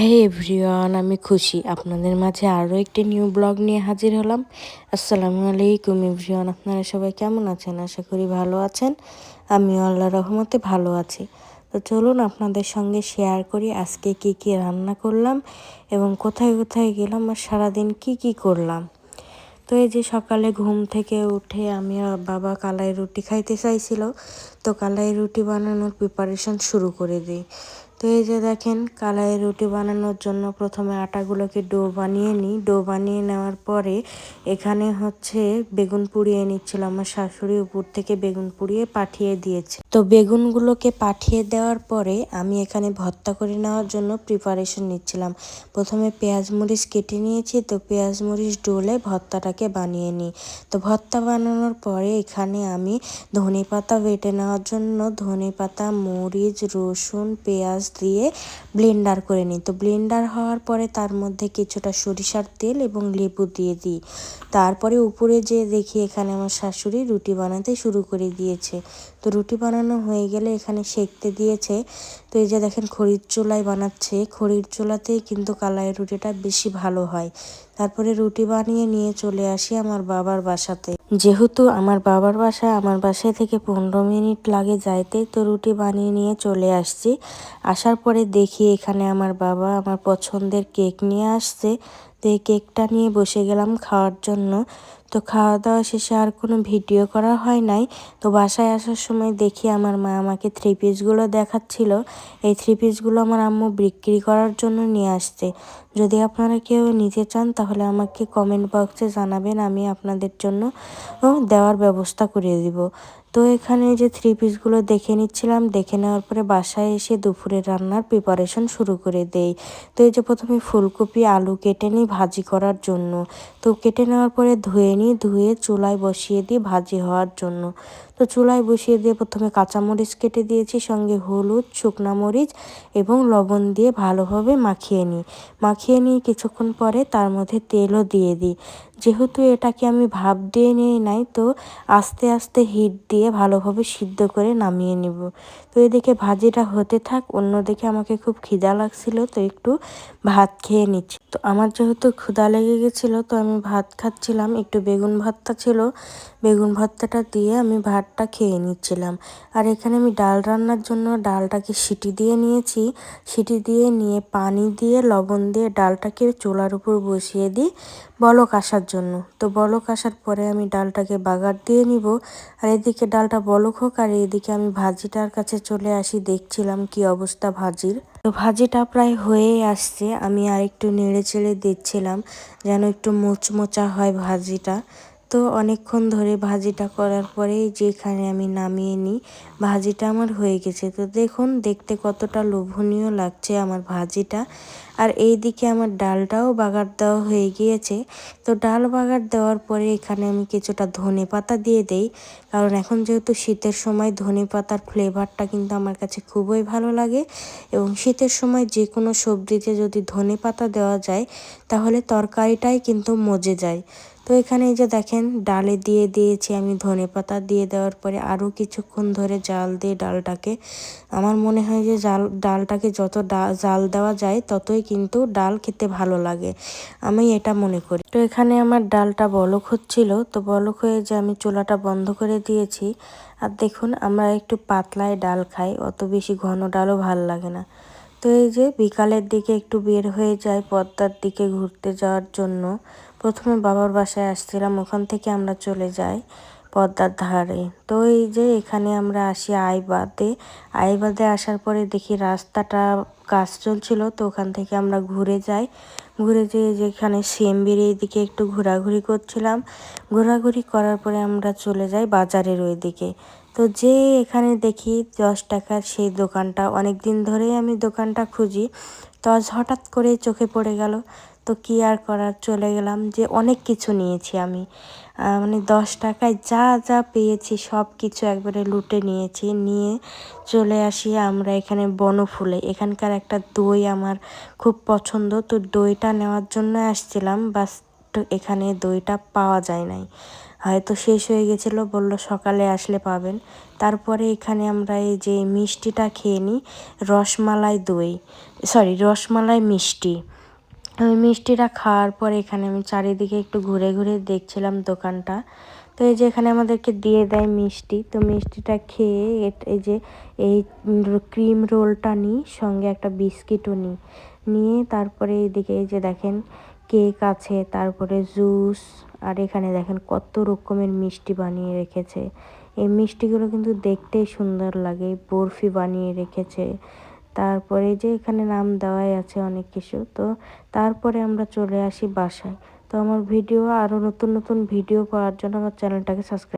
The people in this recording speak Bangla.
হে এভরিওয়ান আমি খুশি। আপনাদের মাঝে আরও একটি নিউ ব্লগ নিয়ে হাজির হলাম। আসসালামু আলাইকুম এভরিওয়ান আপনারা সবাই কেমন আছেন? আশা করি ভালো আছেন। আমি আল্লাহ রহমতে ভালো আছি। তো চলুন আপনাদের সঙ্গে শেয়ার করি আজকে কি কি রান্না করলাম এবং কোথায় কোথায় গেলাম আর সারাদিন কি কি করলাম। তো এই যে সকালে ঘুম থেকে উঠে আমি বাবা কালাই রুটি খাইতে চাইছিল। তো কালাই রুটি বানানোর প্রিপারেশন শুরু করে দিই। তো এই যে দেখেন কালাই রুটি বানানোর জন্য প্রথমে আটাগুলোকে ডো বানিয়ে নিই। ডো বানিয়ে নেওয়ার পরে এখানে হচ্ছে বেগুন পুড়িয়ে নিচ্ছিল। আমার শাশুড়ি উপর থেকে বেগুন পুড়িয়ে পাঠিয়ে দিয়েছে। তো বেগুনগুলোকে পাঠিয়ে দেওয়ার পরে আমি এখানে ভর্তা করে নেওয়ার জন্য প্রিপারেশন নিচ্ছিলাম। প্রথমে পেঁয়াজ মরিচ কেটে নিয়েছি। তো পেঁয়াজ মরিচ ডোলে ভর্তাটাকে বানিয়ে নিই। তো ভর্তা বানানোর পরে এখানে আমি ধনে পাতা বেটে নেওয়ার জন্য ধনে পাতা মরিচ, রসুন, পেঁয়াজ দিয়ে ব্লেন্ডার করে নিই। তো ব্লেন্ডার হওয়ার পরে তার মধ্যে কিছুটা সরিষার তেল এবং লেবু দিয়ে দিই। তারপরে উপরে যে দেখি এখানে আমার শাশুড়ি রুটি বানাতে শুরু করে দিয়েছে। তো রুটি বানানো হয়ে গেলে এখানে সেকতে দিয়েছে। তো এই যে দেখেন খড়ির চুলায় বানাচ্ছে। খড়ির চুলাতেই কিন্তু কালাই রুটিটা বেশি ভালো হয়। তারপরে রুটি বানিয়ে নিয়ে চলে আসি আমার বাবার বাসাতে। যেহেতু আমার বাবার বাসায় আমার বাসায় থেকে পনেরো মিনিট লাগে যাইতে, তো রুটি বানিয়ে নিয়ে চলে আসছি। আসার পরে দেখি এখানে আমার বাবা আমার পছন্দের কেক নিয়ে আসছে। তো কেকটা নিয়ে বসে গেলাম খাওয়ার জন্য। তো খাওয়া দাওয়া শেষে আর কোনো ভিডিও করা হয় নাই। তো বাসায় আসার সময় দেখি আমার মা আমাকে থ্রি পিসগুলো দেখাচ্ছিল। এই থ্রি পিসগুলো আমার আম্মু বিক্রি করার জন্য নিয়ে আসছে। যদি আপনারা কেউ নিতে চান তাহলে আমাকে কমেন্ট বক্সে জানাবেন, আমি আপনাদের জন্য দেওয়ার ব্যবস্থা করে দিব। তো এখানে যে থ্রি পিসগুলো দেখে নিচ্ছিলাম, দেখে নেওয়ার পরে বাসায় এসে দুপুরে রান্নার প্রিপারেশন শুরু করে দেই। তো এই যে প্রথমে ফুলকপি, আলু কেটে নিই ভাজি করার জন্য। তো কেটে নেওয়ার পরে ধুয়ে নিই, ধুয়ে চুলায় বসিয়ে দিই ভাজি হওয়ার জন্য। তো চুলায় বসিয়ে দিয়ে প্রথমে কাঁচামরিচ কেটে দিয়েছি, সঙ্গে হলুদ, শুকনা মরিচ এবং লবণ দিয়ে ভালোভাবে মাখিয়ে নিই। মাখিয়ে নিয়ে কিছুক্ষণ পরে তার মধ্যে তেলও দিয়ে দিই। যেহেতু এটাকে আমি ভাব দিয়ে নিয়ে নাই, তো আস্তে আস্তে হিট দিয়ে ভালোভাবে সিদ্ধ করে নামিয়ে নিব। তো এদিকে ভাজিটা হতে থাক অন্যদিকে আমাকে খুব খিদা লাগছিল, তো একটু ভাত খেয়ে নিচ্ছি। তো আমার যেহেতু ক্ষুদা লেগে গেছিল, তো আমি ভাত খাচ্ছিলাম, একটু বেগুন ভর্তা ছিল, বেগুন ভর্তাটা দিয়ে আমি ভাতটা খেয়ে নিচ্ছিলাম। আর এখানে আমি ডাল রান্নার জন্য ডালটাকে সিটি দিয়ে নিয়েছি। সিটি দিয়ে নিয়ে পানি দিয়ে লবণ দিয়ে ডালটাকে চোলার উপর বসিয়ে দিই, বলক আসার জন্য। তো বলক আসার পরে আমি ডালটাকে বাগার দিয়ে নিব। আর এদিকে ডালটা বলক হোক, আর এদিকে আমি ভাজিটার কাছে চলে আসি, দেখছিলাম কি অবস্থা ভাজির। তো ভাজিটা প্রায় হয়ে আসছে, আমি আর একটু নেড়ে চেড়ে দিচ্ছিলাম যেন একটু মোচমোচা হয় ভাজিটা। তো অনেকক্ষণ ধরে ভাজিটা করার পরেই যেখানে আমি নামিয়ে নিই, ভাজিটা আমার হয়ে গেছে। তো দেখুন, দেখতে কতটা লোভনীয় লাগছে আমার ভাজিটা। আর এই দিকে আমার ডালটাও বাগার দেওয়া হয়ে গিয়েছে। তো ডাল বাগার দেওয়ার পরে এখানে আমি কিছুটা ধনে পাতা দিয়ে দেই। কারণ এখন যেহেতু শীতের সময় ধনে পাতার ফ্লেভারটা কিন্তু আমার কাছে খুবই ভালো লাগে এবং শীতের সময় যে কোনো সবজিতে যদি ধনে পাতা দেওয়া যায়, তাহলে তরকারিটাই কিন্তু মজে যায়। তো এখানে এই যে দেখেন, ডালে দিয়ে দিয়েছি আমি ধনে পাতা। দিয়ে দেওয়ার পরে আরও কিছুক্ষণ ধরে জাল দিয়ে ডালটাকে। আমার মনে হয় যে জাল, ডালটাকে যত জাল দেওয়া যায় ততই কিন্তু ডাল খেতে ভালো লাগে। আমি এটা মনে করি। তো এখানে আমার ডালটা বলক হচ্ছিল। তো বলক হয়ে যে আমি চুলাটা বন্ধ করে দিয়েছি। আর দেখুন, আমরা একটু পাতলায় ডাল খাই, অত বেশি ঘন ডালও ভালো লাগে না। তো এই যে বিকালের দিকে একটু বের হয়ে যায় পদ্মার দিকে ঘুরতে যাওয়ার জন্য, প্রথমে বাবার বাসায় আসছিলাম, ওখান থেকে আমরা চলে যাই। পদ্মার ধারে। তো এই যে এখানে আমরা আসি আইবাদে আইবাদে আসার পরে দেখি রাস্তাটা কাজ চলছিল, তো ওখান থেকে আমরা ঘুরে যাই। ঘুরে যেয়ে যেখানে সেমবির দিকে একটু ঘোরাঘুরি করছিলাম। ঘোরাঘুরি করার পরে আমরা চলে যাই বাজারের ওই দিকে তো যে এখানে দেখি দশ টাকার সেই দোকানটা। অনেক দিন ধরেই আমি দোকানটা খুঁজি। তো হঠাৎ করে চোখে পড়ে গেল। তো কি আর করার? চলে গেলাম যে অনেক কিছু নিয়েছি আমি। মানে দশ টাকায় যা যা পেয়েছি সব কিছু একবারে লুটে নিয়েছি। নিয়ে চলে আসি আমরা এখানে বনফুলে। এখানকার একটা দই আমার খুব পছন্দ। তো দইটা নেওয়ার জন্য আসছিলাম, বাস এখানে দইটা পাওয়া যায় নাই। হয়তো শেষ হয়ে গেছিল, বলল সকালে আসলে পাবেন। তারপরে এখানে আমরা এই যে মিষ্টিটা খেয়ে নিই, রসমালাই দই সরি রসমালাই মিষ্টি। ওই মিষ্টিটা খাওয়ার পর এখানে আমি চারিদিকে একটু ঘুরে ঘুরে দেখছিলাম দোকানটা। তো এই যে এখানে আমাদেরকে দিয়ে দেয় মিষ্টি। তো মিষ্টিটা খেয়ে এই যে এই ক্রিম রোলটা নিই, সঙ্গে একটা বিস্কিটও নিই। নিয়ে তারপরে এইদিকে এই যে দেখেন কেক আছে, তারপরে জুস, আর এখানে দেখেন কত রকমের মিষ্টি বানিয়ে রেখেছে। এই মিষ্টিগুলো কিন্তু দেখতেই সুন্দর লাগে, বরফি বানিয়ে রেখেছে। তারপরে যে এখানে নাম দেওয়াই আছে অনেক কিছু, তো তারপরে আমরা চলে আসি বাসায়। তো আমার ভিডিও আরও নতুন নতুন ভিডিও পাওয়ার জন্য আমার চ্যানেলটাকে সাবস্ক্রাইব